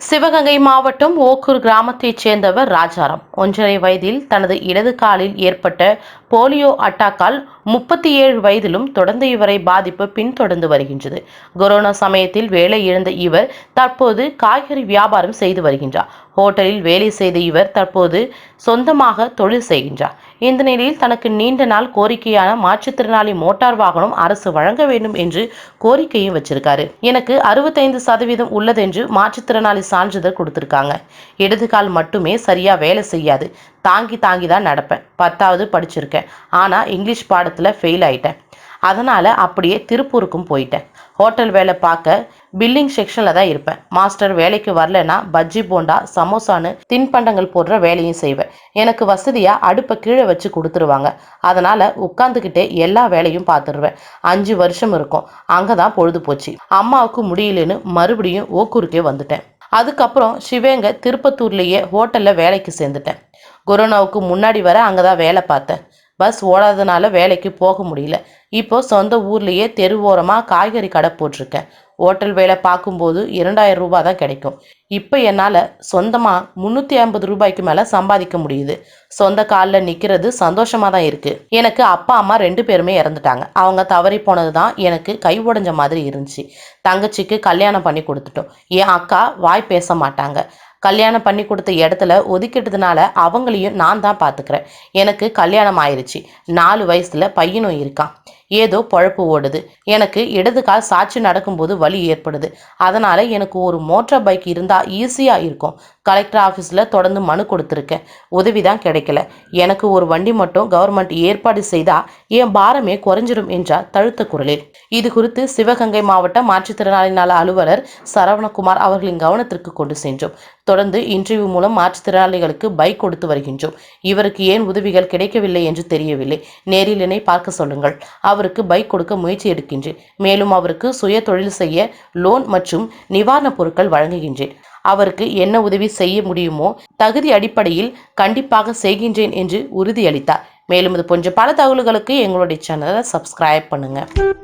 சிவகங்கை மாவட்டம் ஓக்கூர் கிராமத்தைச் சேர்ந்தவர் ராஜாராம். ஒன்றரை வயதில் தனது இடது காலில் ஏற்பட்ட போலியோ அட்டாக்கால் முப்பத்தி ஏழு வயதிலும் தொடர்ந்து இவரை பாதிப்பு பின்தொடர்ந்து வருகின்றது. கொரோனா சமயத்தில் வேலை இழந்த இவர் தற்போது காய்கறி வியாபாரம் செய்து வருகின்றார். ஹோட்டலில் வேலை செய்த இவர் தற்போது சொந்தமாக தொழில் செய்கின்றார். இந்த நிலையில் தனக்கு நீண்ட நாள் கோரிக்கையான மாற்றுத்திறனாளி மோட்டார் வாகனம் அரசு வழங்க வேண்டும் என்று கோரிக்கையும் வச்சிருக்காரு. எனக்கு அறுபத்தைந்து சதவீதம் உள்ளதென்று மாற்றுத்திறனாளி சான்றிதழ் கொடுத்துருக்காங்க. இடது கால் மட்டுமே சரியா வேலை செய்யாது. தாங்கி தாங்கி தான் நடப்பேன். பத்தாவது படிச்சிருக்கேன். ஆனால் இங்கிலீஷ் பாடத்தில் ஃபெயில் ஆயிட்டேன். அதனால் அப்படியே திருப்பூருக்கும் போயிட்டேன். ஹோட்டல் வேலை பார்க்க பில்லிங் செக்ஷனில் தான் இருப்பேன். மாஸ்டர் வேலைக்கு வரலனா பஜ்ஜி போண்டா சமோசான்னு தின்பண்டங்கள் போடுற வேலையும் செய்வேன். எனக்கு வசதியாக அடுப்பை கீழே வச்சு கொடுத்துருவாங்க. அதனால் உட்காந்துக்கிட்டே எல்லா வேலையும் பார்த்துருவேன். அஞ்சு வருஷம் இருக்கும். அங்கே தான் பொழுது போச்சு. அம்மாவுக்கு முடியலன்னு மறுபடியும் ஓக்கூருக்கே வந்துட்டேன். அதுக்கப்புறம் சிவேங்க திருப்பத்தூர்லேயே ஹோட்டலில் வேலைக்கு சேர்ந்துட்டேன். கொரோனாவுக்கு முன்னாடி வர அங்கே தான் வேலை பார்த்தேன். பஸ் ஓடாதனால வேலைக்கு போக முடியல. இப்போ சொந்த ஊர்லேயே தெருவோரமாக காய்கறி கடை போட்டிருக்கேன். ஹோட்டல் வேலை பார்க்கும்போது இரண்டாயிரம் ரூபாய் தான் கிடைக்கும். இப்போ என்னால் சொந்தமாக முந்நூற்றி ஐம்பது ரூபாய்க்கு மேலே சம்பாதிக்க முடியுது. சொந்த காலில் நிற்கிறது சந்தோஷமாக தான் இருக்குது எனக்கு அப்பா அம்மா ரெண்டு பேருமே இறந்துட்டாங்க. அவங்க தவறி போனது தான் எனக்கு கை உடைஞ்ச மாதிரி இருந்துச்சு. தங்கச்சிக்கு கல்யாணம் பண்ணி கொடுத்துட்டோம். என் அக்கா வாய் பேச மாட்டாங்க. கல்யாணம் பண்ணி கொடுத்த இடத்துல ஒதுக்கிட்டதுனால அவங்களையும் நான் தான் பார்த்துக்கிறேன் எனக்கு கல்யாணம் ஆயிடுச்சு நாலு வயசில் பையனும் இருக்கான். ஏதோ பொழப்பு ஓடுது. எனக்கு இடது கால் சாட்சி நடக்கும்போது வலி ஏற்படுது. அதனால் எனக்கு ஒரு மோட்டார் பைக் இருந்தால் ஈஸியாக இருக்கும். கலெக்டர் ஆஃபீஸில் தொடர்ந்து மனு கொடுத்துருக்கேன். உதவி தான் கிடைக்கல. எனக்கு ஒரு வண்டி மட்டும் கவர்மெண்ட் ஏற்பாடு செய்தால் என் பாரமே குறைஞ்சிடும் என்றார் தழுத்த குரலில். இது குறித்து சிவகங்கை மாவட்ட மாற்றுத்திறனாளி நல அலுவலர் சரவணகுமார் அவர்களின் கவனத்திற்கு கொண்டு சென்றோம். தொடர்ந்து இன்டர்வியூ மூலம் மாற்றுத்திறனாளிகளுக்கு பைக் கொடுத்து வருகின்றோம். இவருக்கு ஏன் உதவிகள் கிடைக்கவில்லை என்று தெரியவில்லை. நேரில் என்னை பார்க்க சொல்லுங்கள். அவருக்கு பைக் கொடுக்க முயற்சி எடுக்கின்றேன். மேலும் அவருக்கு சுய தொழில் செய்ய லோன் மற்றும் நிவாரணப் பொருட்கள் வழங்குகின்றேன். அவருக்கு என்ன உதவி செய்ய முடியுமோ தகுதி அடிப்படையில் கண்டிப்பாக செய்கின்றேன் என்று உறுதியளித்தார். மேலும் இது போன்ற பல தகவல்களுக்கு எங்களுடைய சேனலை சப்ஸ்கிரைப் பண்ணுங்கள்